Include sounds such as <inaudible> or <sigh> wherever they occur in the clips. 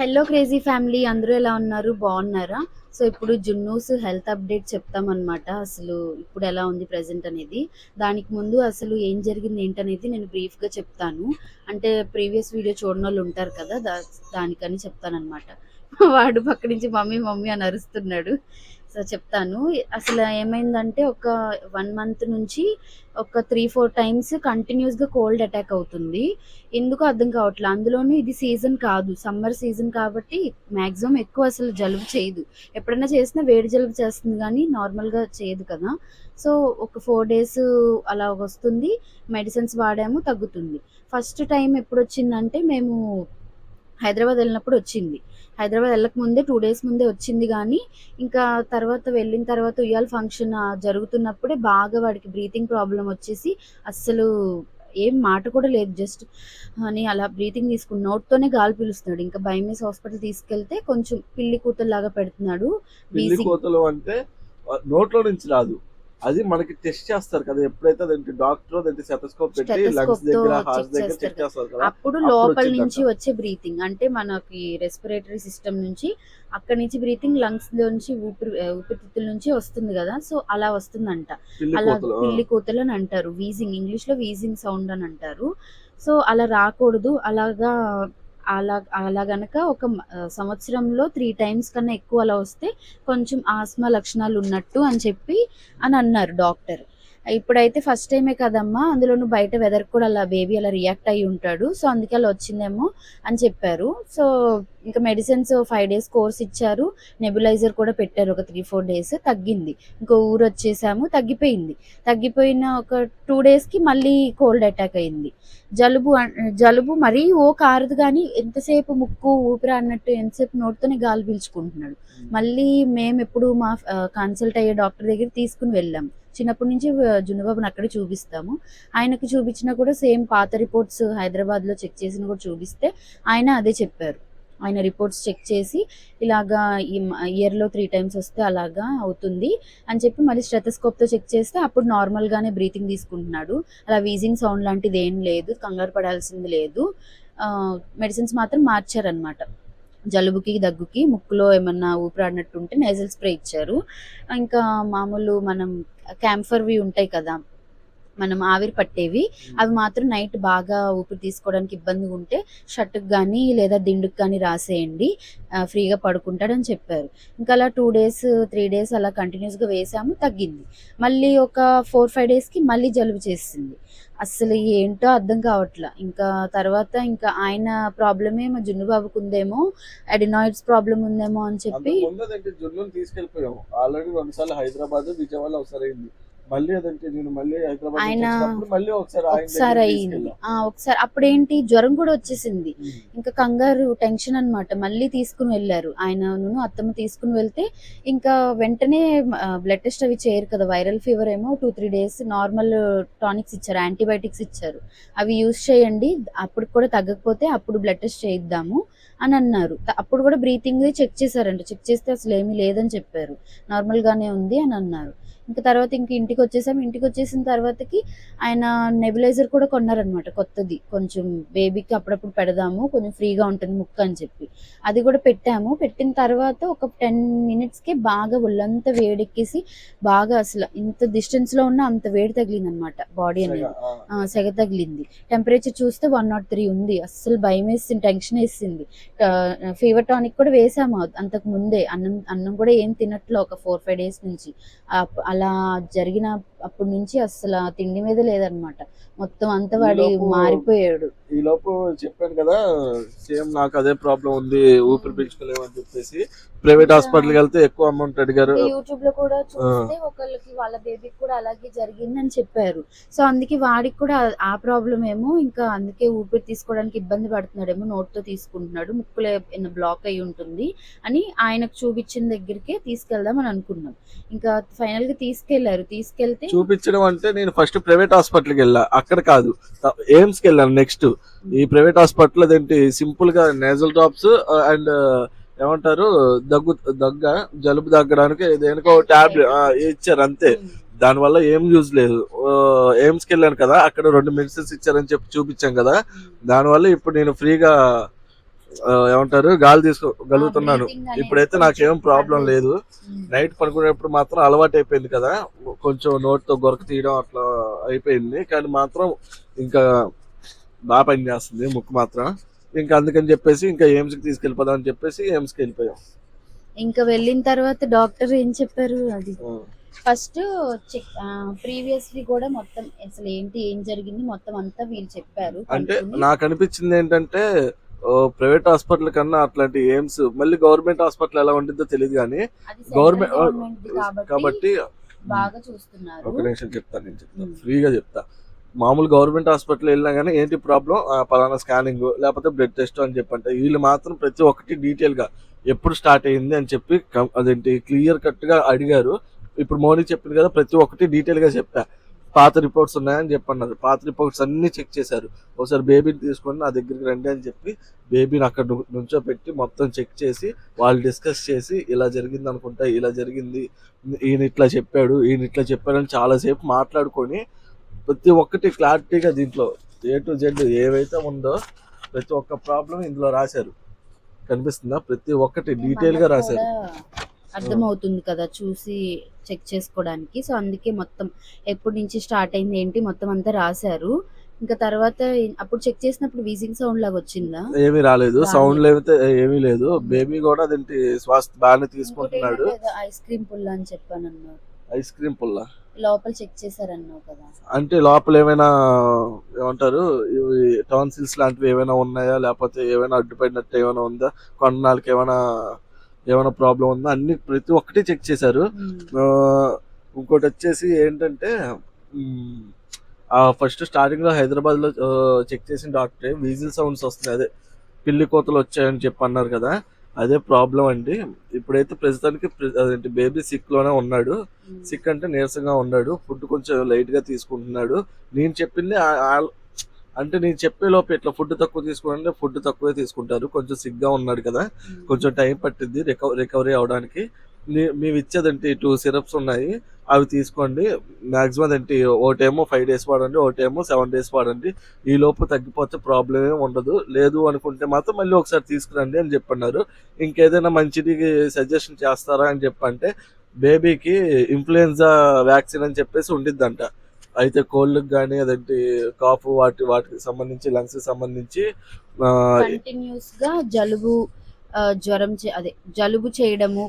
Hello crazy family అందరూ ఎలా ఉన్నారు? బాగున్నారా? సో ఇప్పుడు జున్నూస్ హెల్త్ అప్డేట్ చెప్తామన్నమాట. అసలు ఇప్పుడు ఎలా ఉంది ప్రెసెంట్ అనేది. దానికి ముందు అసలు ఏం జరిగింది ఏంటనేది నేను బ్రీఫ్గా చెప్తాను. అంటే ప్రీవియస్ వీడియో చూడని వాళ్ళు ఉంటారు కదా దా దానికని చెప్తానమాట <laughs> వాడు పక్క నుంచి మమ్మీ మమ్మీ అని అరుస్తున్నాడు. సో చెప్తాను. అసలు ఏమైందంటే ఒక వన్ మంత్ నుంచి ఒక త్రీ ఫోర్ టైమ్స్ కంటిన్యూస్గా కోల్డ్ అటాక్ అవుతుంది. ఎందుకు అర్థం కావట్లేదు అందులోనూ ఇది సీజన్ కాదు. సమ్మర్ సీజన్ కాబట్టి మ్యాక్సిమం ఎక్కువ అసలు జలుబు చేయదు. ఎప్పుడైనా చేసినా వేడి జలుబు చేస్తుంది కానీ నార్మల్గా చేయదు కదా. సో ఒక ఫోర్ డేస్ అలా వస్తుంది. మెడిసిన్స్ వాడాము తగ్గుతుంది. ఫస్ట్ టైం ఎప్పుడు వచ్చిందంటే మేము హైదరాబాద్ వెళ్ళినప్పుడు వచ్చింది. హైదరాబాద్ వెళ్ళక ముందే టూ డేస్ ముందే వచ్చింది కానీ ఇంకా తర్వాత వెళ్ళిన తర్వాత ఉయ్యాల ఫంక్షన్ జరుగుతున్నప్పుడే బాగా వాడికి బ్రీతింగ్ ప్రాబ్లం వచ్చేసి అస్సలు ఏం మాట కూడా లేదు. జస్ట్ అని అలా బ్రీతింగ్ తీసుకుని నోట్తోనే గాలి పీలుస్తున్నాడు. ఇంకా భయమేసి హాస్పిటల్ తీసుకెళ్తే కొంచెం పిల్లి పెడుతున్నాడు. పిల్లి wheezing. కోతలు అంటే నోట్లో నుంచి రాదు. అది మనకి టెస్ట్ చేస్తారు కదా ఎప్పుడైతే అదేంటి డాక్టర్ అదేంటి సెటస్కోప్ పెట్టి లంగ్స్ దగ్గర హార్ట్ దగ్గర చెక్ చేస్తారు కదా అప్పుడు లోపల. నుంచి వచ్చే బ్రీతింగ్ అంటే మనకి రెస్పిరేటరీ సిస్టమ్ నుంచి అక్కడి నుంచి బ్రీతింగ్ లంగ్స్ నుంచి ఊపిరి ఊపిరితిత్తుల నుంచి వస్తుంది కదా సో అలా వస్తుందంట అలా. పిల్లి కూతలు అని అంటారు వీజింగ్ ఇంగ్లీష్లో వీజింగ్ సౌండ్ అని అంటారు సో అలా రాకూడదు అలాగా అలా అలా గనక ఒక సంవత్సరంలో త్రీ టైమ్స్ కన్నా ఎక్కువ అలా వస్తే కొంచెం ఆస్మా లక్షణాలు ఉన్నట్టు అని చెప్పి అని అన్నారు డాక్టర్. ఇప్పుడైతే ఫస్ట్ టైమే కదమ్మా అందులోనూ బయట వెదర్ కూడా అలా బేబీ అలా రియాక్ట్ అయ్యి ఉంటాడు. సో అందుకే అలా వచ్చిందేమో అని చెప్పారు. సో ఇంకా మెడిసిన్స్ ఫైవ్ డేస్ కోర్స్ ఇచ్చారు. నెబులైజర్ కూడా పెట్టారు ఒక త్రీ ఫోర్ డేస్ తగ్గింది. ఇంకో ఊరు వచ్చేసాము తగ్గిపోయింది. తగ్గిపోయిన ఒక టూ డేస్కి మళ్ళీ కోల్డ్ అటాక్ అయింది. జలుబు జలుబు మరీ ఓ కారదు కానీ ఎంతసేపు ముక్కు ఊపిరి అన్నట్టు ఎంతసేపు నోటితోనే గాలి పీల్చుకుంటున్నాడు. మళ్ళీ మేము ఎప్పుడు మా కన్సల్ట్ అయ్యే డాక్టర్ దగ్గర తీసుకుని వెళ్ళాం. చిన్నప్పటి నుంచి ఆ, జున్నుబాబుని అక్కడే చూపిస్తాము. ఆయనకి చూపించినా కూడా సేమ్ పాత రిపోర్ట్స్ హైదరాబాద్లో చెక్ చేసిన కూడా చూపిస్తే ఆయన అదే చెప్పారు. ఆయన రిపోర్ట్స్ చెక్ చేసి ఇలాగా ఇయర్లో త్రీ టైమ్స్ వస్తే అలాగా అవుతుంది అని చెప్పి మళ్ళీ స్టెథస్కోప్తో చెక్ చేస్తే అప్పుడు నార్మల్గానే బ్రీతింగ్ తీసుకుంటున్నాడు. అలా వీజింగ్ సౌండ్ లాంటిది ఏం లేదు కంగారు పడాల్సింది లేదు. మెడిసిన్స్ మాత్రం మార్చారనమాట జలుబుకి దగ్గుకి ముక్కులో ఏమన్నా ఊపిరాడినట్టు ఉంటే నేజల్ స్ప్రే ఇచ్చారు. ఇంకా మామూలు మనం క్యాంఫర్వి ఉంటాయి కదా మనం ఆవిరి పట్టేవి. అవి మాత్రం నైట్ బాగా ఊపిరి తీసుకోవడానికి ఇబ్బందిగా ఉంటే షర్ట్కి కానీ లేదా దిండుకి కానీ రాసేయండి. ఫ్రీగా పడుకుంటాడని చెప్పారు. ఇంకా అలా టూ డేస్ త్రీ డేస్ అలా కంటిన్యూస్గా వేసాము తగ్గింది. మళ్ళీ ఒక ఫోర్ ఫైవ్ డేస్కి మళ్ళీ జలుబు చేసింది. అసలు ఏంటో అర్థం కావట్లా. ఇంకా తర్వాత ఇంకా ఆయన ప్రాబ్లమే మా జున్ను బాబుకు ఉందేమో అడినాయిడ్స్ ప్రాబ్లం ఉందేమో అని చెప్పి అంతకు ముందు అదేంటి జున్నుని తీసుకెళ్ళిపోయాం ఆల్రెడీ రెండు సార్లు హైదరాబాద్ విజయవాడ ఒకసారి అయింది. మళ్ళీ అదంటే నేను మళ్ళీ హైదరాబాద్ నుంచి ఆయన మళ్ళీ ఒకసారి ఒకసారి. ఆ, ఒకసారి అప్పుడేంటి జ్వరం కూడా వచ్చేసింది. ఇంకా కంగారు టెన్షన్ అన్నమాట. మళ్ళీ తీసుకుని వెళ్ళారు. ఆయనను అత్తమ్మ తీసుకుని వెళ్తే ఇంకా వెంటనే బ్లడ్ టెస్ట్ అవి చేయరు కదా. వైరల్ ఫీవర్ ఏమో two three days normal tonics ఇచ్చారు. యాంటీబయాటిక్స్ ఇచ్చారు. అవి యూస్ చేయండి. అప్పుడు కూడా తగ్గకపోతే అప్పుడు బ్లడ్ టెస్ట్ చేయిద్దాము అని అన్నారు. అప్పుడు కూడా బ్రీతింగ్ చెక్ చేశారంట. చెక్ చేస్తే అసలు ఏమీ లేదని చెప్పారు. నార్మల్ గానే ఉంది అని అన్నారు. ఇంకా తర్వాత ఇంక ఇంటికి వచ్చేసాం ఇంటికి వచ్చేసిన తర్వాతకి ఆయన నెబులైజర్ కూడా కొన్నారనమాట కొత్తది. కొంచెం బేబీకి అప్పుడప్పుడు పెడదాము కొంచెం ఫ్రీగా ఉంటుంది ముక్క అని చెప్పి. అది కూడా పెట్టాము. పెట్టిన తర్వాత ఒక టెన్ మినిట్స్కి బాగా ఒళ్ళంతా వేడెక్కేసి బాగా అసలు ఇంత డిస్టెన్స్లో ఉన్న అంత వేడి తగిలింది అనమాట బాడీ అనేది. సెగ తగిలింది. టెంపరేచర్ చూస్తే వన్ నాట్ త్రీ ఉంది. అస్సలు భయం వేసింది టెన్షన్ వేసింది. ఫీవర్ టానిక్ కూడా వేసాము అంతకు ముందే. అన్నం అన్నం కూడా ఏం తినట్లు ఒక ఫోర్ ఫైవ్ డేస్ నుంచి. అలా జరిగిన ಆಗಿನ అప్పటి నుంచి అస్సలు తిండి మీద లేదనమాట. మొత్తం అంతా వాడి మారిపోయాడు. ఈ లోపు చెప్పాను కదా సేమ్ నాకు అదే ప్రాబ్లం ఉంది ఊపిరి పీల్చుకోలేము అని చెప్పేసి ప్రైవేట్ హాస్పిటల్కి వెళ్తే ఎక్కువ అమౌంట్ అడిగారు. యూట్యూబ్లో కూడా చూస్తే ఒకళ్ళకి వాళ్ళ బేబీకి కూడా అలాగే జరిగిందని చెప్పారు. సో అందుకే వాడికి కూడా ఆ ప్రాబ్లం ఏమో ఇంకా అందుకే ఊపిరి తీసుకోవడానికి ఇబ్బంది పడుతున్నాడేమో నోట్తో తీసుకుంటున్నాడు ముక్కులో బ్లాక్ అయి ఉంటుంది అని ఆయనకు చూపించిన దగ్గరికే తీసుకెళ్దాం అని అనుకున్నాం. ఇంకా ఫైనల్గా తీసుకెళ్ళారు. తీసుకెళ్తే చూపించడం అంటే నేను ఫస్ట్ ప్రైవేట్ హాస్పిటల్కి వెళ్ళా. అక్కడ కాదు. ఎయిమ్స్కి వెళ్ళాను నెక్స్ట్ ఈ ప్రైవేట్ హాస్పిటల్ అదేంటి సింపుల్గా నేజల్ డ్రాప్స్ అండ్ ఏమంటారు దగ్గు దగ్గ జలుబు తగ్గడానికి దేనికో ట్యాబ్లెట్ ఇచ్చారు అంతే. దానివల్ల ఏం యూజ్ లేదు. ఎయిమ్స్కి వెళ్ళాను కదా అక్కడ రెండు మెడిసిన్స్ ఇచ్చారని చెప్పి చూపించాం కదా. దానివల్ల ఇప్పుడు నేను ఫ్రీగా ఏమంటారు? గాలి తీసుకోగలుగుతున్నాను ఇప్పుడైతే నాకేం ప్రాబ్లం పర్లేదు. లేదు. నైట్ పడుకునేటప్పుడు మాత్రం అలవాటు అయిపోయింది కదా. కొంచెం నోట్తో గొరక తీయడం అట్లా అయిపోయింది. కానీ మాత్రం ఇంకా బాగా పని చేస్తుంది ముక్కు మాత్రం. ఇంకా అందుకని చెప్పేసి ఇంకా ఎయిమ్స్కి తీసుకెళ్ళిపోదాం అని చెప్పేసి ఎయిమ్స్కి వెళ్ళిపోయాం. ఇంకా వెళ్ళిన తర్వాత డాక్టర్ ఏం చెప్పారు? అది ఫస్ట్ చెక్ ప్రీవియస్లీ కూడా మొత్తం అసలు ఏంటి ఏం జరిగింది మొత్తం అంతా వీళ్ళు చెప్పారు. అంటే. నాకు అనిపించింది ఏంటంటే ప్రైవేట్ హాస్పిటల్ కన్నా అట్లాంటి ఎయిమ్స్ మళ్ళీ గవర్నమెంట్ హాస్పిటల్ ఎలా ఉంటుందో తెలియదు కానీ గవర్నమెంట్ కాబట్టి ఒక నిమిషం చెప్తాను నేను చెప్తాను. ఫ్రీగా చెప్తా. మామూలు గవర్నమెంట్ హాస్పిటల్ వెళ్ళినా కానీ ఏంటి ప్రాబ్లం? పలానా స్కానింగ్ లేకపోతే బ్లడ్ టెస్ట్ అని చెప్పంటే వీళ్ళు మాత్రం ప్రతి ఒక్కటి డీటెయిల్గా ఎప్పుడు స్టార్ట్ అయింది అని చెప్పి అదేంటి క్లియర్ కట్గా అడిగారు. ఇప్పుడు మోడీ చెప్పింది కదా ప్రతి ఒక్కటి డీటెయిల్గా చెప్పా. పాత రిపోర్ట్స్ ఉన్నాయని చెప్పన్నారు. పాత రిపోర్ట్స్ అన్ని చెక్ చేశారు. ఒకసారి బేబీని తీసుకొని నా దగ్గరికి రండి అని చెప్పి బేబీని అక్కడ నుంచో పెట్టి మొత్తం చెక్ చేసి వాళ్ళు డిస్కస్ చేసి ఇలా జరిగింది అనుకుంటా ఇలా జరిగింది ఈయన ఇట్లా చెప్పాడు ఈయన ఇట్లా చెప్పాడు అని చాలాసేపు మాట్లాడుకొని ప్రతి ఒక్కటి క్లారిటీగా దీంట్లో ఏ టు జెడ్ ఏవైతే ఉందో ప్రతి ఒక్క ప్రాబ్లం ఇందులో రాశారు. కనిపిస్తుందా? ప్రతి ఒక్కటి డీటెయిల్గా మనకు రాశారు. అర్థమవుతుంది కదా చూసి చెక్ చేసుకోవడానికి. సో అందుకే మొత్తం ఎప్పటి నుంచి స్టార్ట్ అయింది ఏంటి మొత్తం అంతా రాశారు. ఇంకా తర్వాత అప్పుడు చెక్ చేసినప్పుడు వీజింగ్ సౌండ్ లాగా వచ్చిందా? ఏమీ రాలేదు. సౌండ్ అయితే ఏమీ లేదు. బేబీ కూడా అదేంటి శ్వాస బాగానే తీసుకుంటున్నాడు. ఐస్ క్రీమ్ పుల్ల అని చెప్పాను అన్నావు ఐస్ క్రీమ్ పుల్ల. లోపల చెక్ చేశారన్నావు కదా. అంటే లోపల ఏమైనా ఏమంటారు ఇవి టాన్సిల్స్ లాంటివి ఏమైనా ఉన్నాయా? లేకపోతే ఏమైనా అడ్డుపడినట్టు ఏమైనా ఉందా? కొన్నాళ్ళకి ఏమైనా ఏమైనా ప్రాబ్లం ఉందా? అన్ని ప్రతి ఒక్కటి చెక్ చేశారు. ఆ, ఇంకోటి వచ్చేసి ఏంటంటే ఫస్ట్ స్టార్టింగ్లో హైదరాబాద్లో చెక్ చేసిన డాక్టర్ వీజిల్ సౌండ్స్ వస్తున్నాయి. అదే పిల్లి కోతలు వచ్చాయని చెప్పి అన్నారు కదా అదే ప్రాబ్లం అండి. ఇప్పుడైతే ప్రస్తుతానికి ప్ర- అదేంటి బేబీ సిక్లోనే ఉన్నాడు. ఉమ్. సిక్ అంటే నీరసంగా ఉన్నాడు. ఫుడ్ కొంచెం లైట్గా తీసుకుంటున్నాడు. నేను చెప్పింది అంటే నేను చెప్పే లోపు ఇట్లా ఫుడ్ తక్కువ తీసుకుంటే ఫుడ్ తక్కువే తీసుకుంటారు. కొంచెం సిక్గా ఉన్నాడు కదా. కొంచెం టైం పట్టింది రికవ రికవరీ అవడానికి. మేము ఇచ్చేదంటే? టూ సిరప్స్ ఉన్నాయి. అవి తీసుకోండి. మాక్సిమం ఏంటి? ఒకటేమో ఫైవ్ డేస్ వాడండి ఒకటేమో సెవెన్ డేస్ వాడండి. ఈ లోపు తగ్గిపోతే ప్రాబ్లం ఏమి ఉండదు. లేదు అనుకుంటే మాత్రం మళ్ళీ ఒకసారి తీసుకురండి అని చెప్పన్నారు. ఇంకేదైనా మంచిది సజెషన్ చేస్తారా అని చెప్పంటే బేబీకి ఇన్ఫ్లుయెన్జా వ్యాక్సిన్ అని చెప్పేసి ఉండిద్దంట. అయితే కోల్డ్కి కానీ అదంటే కాఫ్ వాటి వాటికి సంబంధించి లంగ్స్ సంబంధించి కంటిన్యూస్గా జలుబు జ్వరం చే- అదే జలుబు చేయడము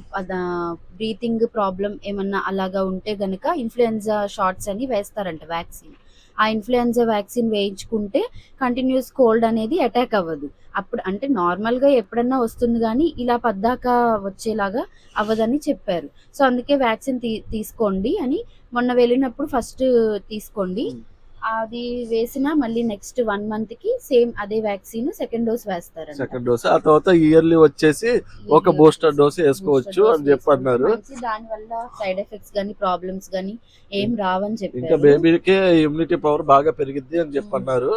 బ్రీతింగ్ ప్రాబ్లం ఏమన్నా అలాగా ఉంటే గనక ఇన్ఫ్లుయెన్జా షార్ట్స్ అని వేస్తారంట వ్యాక్సిన్ ఆ ఇన్ఫ్లుయెన్జా వ్యాక్సిన్ వేయించుకుంటే కంటిన్యూస్ కోల్డ్ అనేది అటాక్ అవ్వదు. అప్పుడు అంటే నార్మల్గా ఎప్పుడన్నా వస్తుంది కానీ ఇలా పద్దాక వచ్చేలాగా అవ్వదని చెప్పారు. సో అందుకే వ్యాక్సిన్ తీ తీసుకోండి అని మొన్న వెళ్ళినప్పుడు ఫస్ట్ తీసుకోండి. అది వేసిన మళ్ళీ నెక్స్ట్ వన్ మంత్కి సేమ్ అదే వ్యాక్సిన్ సెకండ్ డోస్ వేస్తారంట. సెకండ్ డోస్ ఆ తర్వాత ఇయర్లీ వచ్చేసి ఒక బూస్టర్ డోస్ వేసుకోవచ్చు అని చెప్పి అన్నారు దాని వల్ల సైడ్ ఎఫెక్ట్స్ గానీ ప్రాబ్లమ్స్ గానీ ఏం రావని ఇంకా చెప్పారు బేబీకి ఇమ్యూనిటీ పవర్ బాగా పెరిగిద్ది అని చెప్పి అన్నారు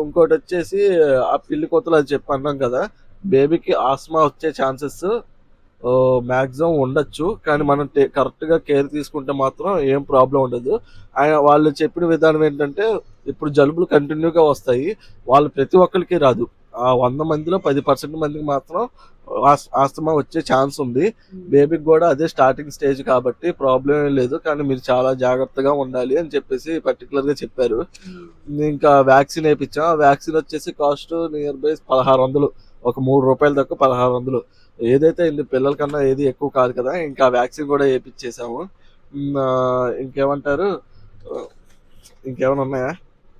ఇంకోటి వచ్చేసి ఆ పిల్లి కోతలు అది చెప్పి అన్నాం కదా. బేబీకి ఆస్మా వచ్చే ఛాన్సెస్ మాక్సిమం ఉండొచ్చు. కానీ మనం కరెక్ట్గా కేర్ తీసుకుంటే మాత్రం ఏం ప్రాబ్లం ఉండదు. ఆయన వాళ్ళు చెప్పిన విధానం ఏంటంటే ఇప్పుడు జలుబులు కంటిన్యూగా వస్తాయి. వాళ్ళు ప్రతి ఒక్కరికి రాదు. ఆ వంద మందిలో పది పర్సెంట్ మందికి మాత్రం ఆస్- ఆస్తమా వచ్చే ఛాన్స్ ఉంది. బేబీకి కూడా అదే స్టార్టింగ్ స్టేజ్ కాబట్టి ప్రాబ్లం ఏం లేదు. కానీ మీరు చాలా జాగ్రత్తగా ఉండాలి అని చెప్పేసి పర్టికులర్గా చెప్పారు. ఇంకా వ్యాక్సిన్ వేయించాం ఆ వ్యాక్సిన్ వచ్చేసి కాస్ట్ నియర్ బై పదహారు వందలు. ఒక మూడు రూపాయల దాకా పదహారు వందలు. ఏదైతే పిల్లల కన్నా ఏది ఎక్కువ కాదు కదా ఇంకా వ్యాక్సిన్ కూడా వేయించేసాము ఇంకేమంటారు? ఇంకేమైనా ఉన్నాయా?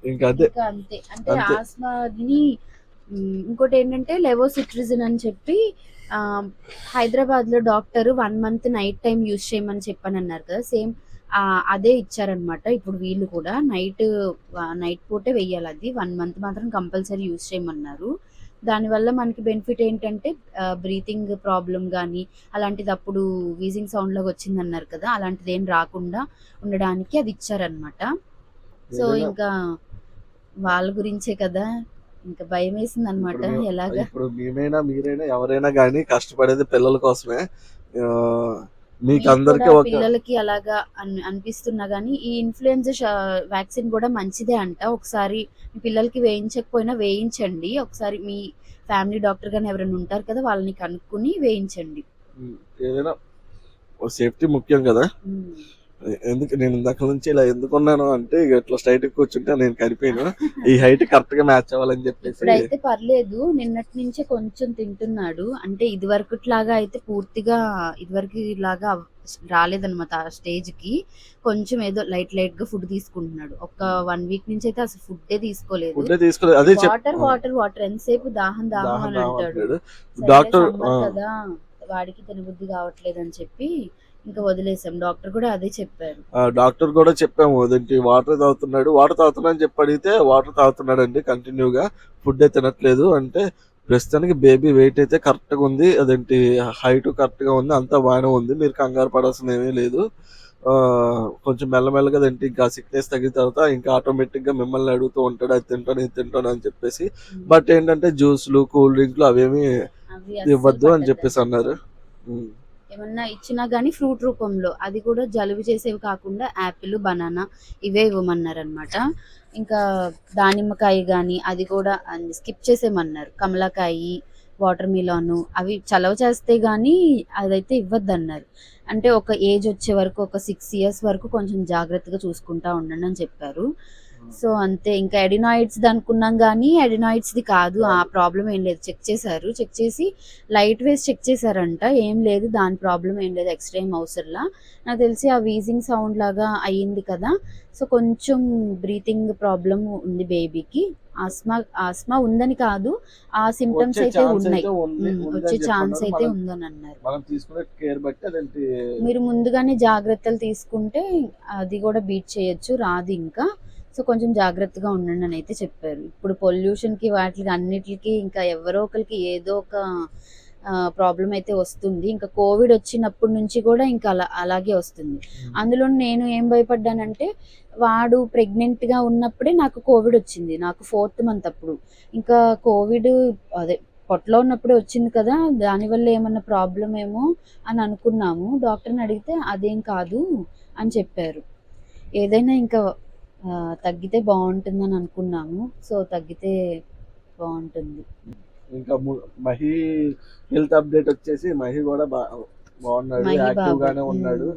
ఇంకా అదే. అంతే. అంటే. ఆస్మాని ఇంకోటి ఏంటంటే లెవోసిట్రిజిన్ అని చెప్పి హైదరాబాద్లో doctor one month night time use చేయమని చెప్పని అన్నారు కదా సేమ్ అదే ఇచ్చారనమాట ఇప్పుడు వీళ్ళు కూడా నైట్ నైట్ పూటే వెయ్యాలి అది. వన్ మంత్ మాత్రం కంపల్సరీ యూజ్ చేయమన్నారు. దానివల్ల మనకి బెనిఫిట్ ఏంటంటే బ్రీతింగ్ ప్రాబ్లం కానీ అలాంటిది అప్పుడు వీజింగ్ సౌండ్ లాగా వచ్చింది అన్నారు కదా అలాంటిది ఏం రాకుండా ఉండడానికి అది ఇచ్చారనమాట సో ఇంకా వాళ్ళ గురించే కదా ఇంకా భయం వేసింది అనమాట ఎలాగా? ఇప్పుడు మేమైనా మీరైనా ఎవరైనా కానీ కష్టపడేది పిల్లల కోసమే. మీకు అందరికి కూడా ఒక పిల్లలకి అలాగా అన్- అనిపిస్తున్నా గానీ ఈ ఇన్ఫ్లుయెన్జా వ్యాక్సిన్ కూడా మంచిదే అంట. ఒకసారి మీ పిల్లలకి వేయించకపోయినా వేయించండి. ఒకసారి మీ ఫ్యామిలీ డాక్టర్ గాని ఎవరైనా ఉంటారు కదా వాళ్ళని కనుక్కొని వేయించండి. ఏదైనా సేఫ్టీ ముఖ్యం కదా. ఎందుకు నేను ఇందాక నుంచి ఇలా ఎందుకున్నాను అంటే ఇట్లా స్ట్రైట్ కూర్చుంటే నేను కనిపోయాను. ఈ హైట్ కరెక్ట్గా మ్యాచ్ అవ్వాలని చెప్పేసి. ఇప్పుడైతే పర్లేదు నిన్నటి నుంచే కొంచెం తింటున్నాడు. అంటే ఇది లాగా అయితే పూర్తిగా ఇదివరకు లాగా రాలేదన్నమాట ఆ స్టేజ్కి. కొంచెం ఏదో లైట్ లైట్గా ఫుడ్ తీసుకుంటున్నాడు. ఒక వన్ వీక్ నుంచి అయితే అసలు ఫుడ్ తీసుకోలేదు. ఫుడ్ తీసుకోలేదు. అదే వాటర్ వాటర్ వాటర్ ఎంతసేపు దాహం దాహం దాహం అని అంటాడు. డాక్టర్. కదా వాడికి తినబుద్ధి కావట్లేదు అని చెప్పి ఇంకా వదిలేసాం. డాక్టర్ కూడా అదే చెప్పారు. డాక్టర్ కూడా చెప్పాము అదేంటి వాటర్ తాగుతున్నాడు వాటర్ తాగుతున్నా అని చెప్పి అడిగితే వాటర్ తాగుతున్నాడు అండి కంటిన్యూగా ఫుడ్ అయితే తినట్లేదు అంటే ప్రస్తుతానికి బేబీ వెయిట్ అయితే కరెక్ట్గా ఉంది అదేంటి హైట్ కరెక్ట్గా ఉంది అంతా బాగానే ఉంది మీరు కంగారు పడాల్సిన ఏమీ లేదు. ఆ, కొంచెం మెల్లమెల్లగా అదేంటి ఇంకా సిక్నెస్ తగ్గిన తర్వాత ఇంకా ఆటోమేటిక్గా మిమ్మల్ని అడుగుతూ ఉంటాడు అది తింటాను ఇది తింటాను అని చెప్పేసి. బట్ ఏంటంటే జ్యూస్లు కూల్ డ్రింక్లు అవేమి ఇవ్వద్దు అని. చెప్పేసి అన్నారు. ఏమన్నా ఇచ్చినా గానీ ఫ్రూట్ రూపంలో. అది కూడా జలుబు చేసేవి కాకుండా యాపిల్ బనానా ఇవే ఇవ్వమన్నారు అనమాట ఇంకా దానిమ్మకాయ కానీ అది కూడా స్కిప్ చేసేయమన్నారు. కమలాకాయ వాటర్ మిలాను అవి చలవ చేస్తే గానీ అదైతే ఇవ్వద్దు అన్నారు అంటే ఒక ఏజ్ వచ్చే వరకు ఒక సిక్స్ ఇయర్స్ వరకు కొంచెం జాగ్రత్తగా చూసుకుంటా ఉండండి అని చెప్పారు. సో అంతే ఇంకా ఎడినాయిడ్స్ అనుకున్నాం కానీ ఎడినాయిడ్స్ ది కాదు ఆ ప్రాబ్లం ఏం లేదు. చెక్ చేశారు చెక్ చేసి లైట్ వేస్ చెక్ చేశారంట ఏం లేదు దాని ప్రాబ్లం ఏం లేదు ఎక్స్రే ఏం అవసరంలా నాకు తెలిసి ఆ వీజింగ్ సౌండ్ లాగా అయ్యింది కదా సో కొంచెం బ్రీతింగ్ ప్రాబ్లం ఉంది బేబీకి. ఆస్మా ఆస్మా ఉందని కాదు ఆ సిమ్టమ్స్ వచ్చే అయితే ఉన్నాయి. వచ్చే. ఛాన్స్ అయితే ఉందని అన్నారు మీరు ముందుగానే జాగ్రత్తలు తీసుకుంటే అది కూడా బీట్ చేయొచ్చు రాదు ఇంకా. సో కొంచెం జాగ్రత్తగా ఉండండి అని అయితే చెప్పారు. ఇప్పుడు పొల్యూషన్కి వాటికి అన్నిటికి ఇంకా ఎవరో ఒకరికి ఏదో ఒక ప్రాబ్లం అయితే వస్తుంది. ఇంకా కోవిడ్ వచ్చినప్పటి నుంచి కూడా ఇంకా అలా అలాగే వస్తుంది. అందులో నేను ఏం భయపడ్డానంటే వాడు ప్రెగ్నెంట్గా ఉన్నప్పుడే నాకు కోవిడ్ వచ్చింది. నాకు ఫోర్త్ మంత్ అప్పుడు. ఇంకా కోవిడ్ అదే పొట్టలో ఉన్నప్పుడే వచ్చింది కదా దానివల్ల ఏమన్నా ప్రాబ్లం ఏమో అని అనుకున్నాము. డాక్టర్ని అడిగితే అదేం కాదు అని చెప్పారు. ఏదైనా ఇంకా తగ్గితే బాగుంటుందని అనుకున్నాము. సో తగ్గితే బాగుంటుంది. ఇంకా మహి హెల్త్ అప్డేట్ వచ్చేసి మహి కూడా బాగున్నాడు. యాక్టివ్. గానే ఉన్నాడు.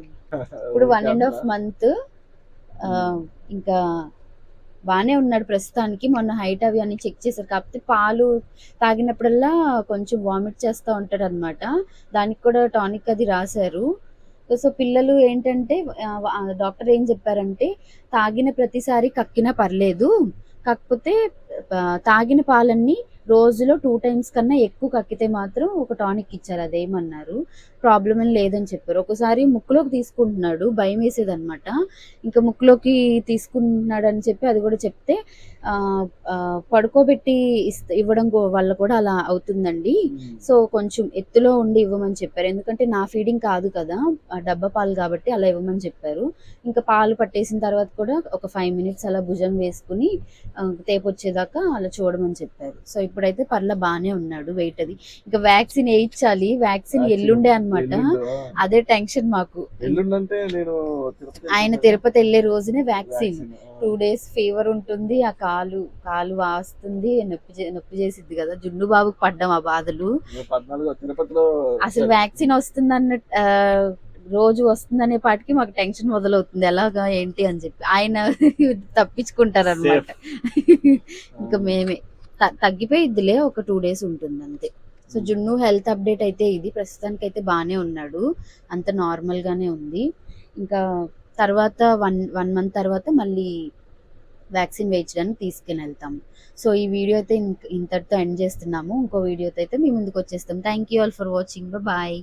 ఇప్పుడు వన్ అండ్ హాఫ్ మంత్ ఇంకా బాగానే ఉన్నాడు ప్రస్తుతానికి. మొన్న హైట్ అవి అన్ని చెక్ చేశారు. కాకపోతే పాలు తాగినప్పుడల్లా కొంచెం వామిట్ చేస్తూ ఉంటాడు అనమాట దానికి కూడా టానిక్ అది రాశారు. సో పిల్లలు ఏంటంటే డాక్టర్ ఏం చెప్పారంటే తాగిన ప్రతిసారి కక్కినా పర్లేదు. కాకపోతే తాగిన పాలన్నీ రోజులో టూ టైమ్స్ కన్నా ఎక్కువ కక్కితే మాత్రం ఒక టానిక్ ఇచ్చారు అదేమన్నారు. ప్రాబ్లం ఏం లేదని చెప్పారు. ఒకసారి ముక్కులోకి తీసుకుంటున్నాడు భయం వేసేది అనమాట ఇంకా ముక్కులోకి తీసుకుంటున్నాడు అని చెప్పి అది కూడా చెప్తే పడుకోబెట్టి ఇస్త ఇవ్వడం వల్ల కూడా అలా అవుతుందండి. సో కొంచెం ఎత్తులో ఉండి ఇవ్వమని చెప్పారు. ఎందుకంటే నా ఫీడింగ్ కాదు కదా డబ్బా పాలు కాబట్టి అలా ఇవ్వమని చెప్పారు. ఇంకా పాలు పట్టేసిన తర్వాత కూడా ఒక ఫైవ్ మినిట్స్ అలా భుజం వేసుకుని ఆ, తేపు వచ్చేదాకా అలా చూడమని చెప్పారు. సో ఇప్పుడైతే పర్ల బాగానే ఉన్నాడు వెయిట్ అది. ఇంకా వ్యాక్సిన్ వేయించాలి వ్యాక్సిన్ ఎల్లుండే అన్నమాట. అదే టెన్షన్ మాకు. ఆయన తిరుపతి వెళ్ళే రోజునే వ్యాక్సిన్. టూ డేస్ ఫీవర్ ఉంటుంది ఆ కాలు కాలు వాస్తుంది నొప్పి నొప్పి చేసిద్ది కదా. జున్ను బాబుకి పడ్డాం ఆ బాధలు. అసలు వ్యాక్సిన్ వస్తుందన్న ఆ, రోజు వస్తుందనే పాటికి మాకు టెన్షన్ మొదలవుతుంది. ఎలాగా ఏంటి అని చెప్పి. ఆయన <laughs> తప్పించుకుంటారు అనమాట ఇంకా మేమే. తగ్గిపోయిద్దిలే ఒక టూ డేస్ ఉంటుంది అంతే సో జున్ను హెల్త్ అప్డేట్ అయితే ఇది. ప్రస్తుతానికి అయితే బాగానే ఉన్నాడు. అంత నార్మల్ గానే ఉంది. ఇంకా తర్వాత వన్ వన్ మంత్ తర్వాత మళ్ళీ వ్యాక్సిన్ వేయించడానికి తీసుకుని వెళ్తాము సో ఈ వీడియో అయితే ఇంక- ఇంతటితో ఎండ్ చేస్తున్నాము. ఇంకో వీడియోతో అయితే మీ ముందుకు వచ్చేస్తాం. Thank you all for watching. Bye.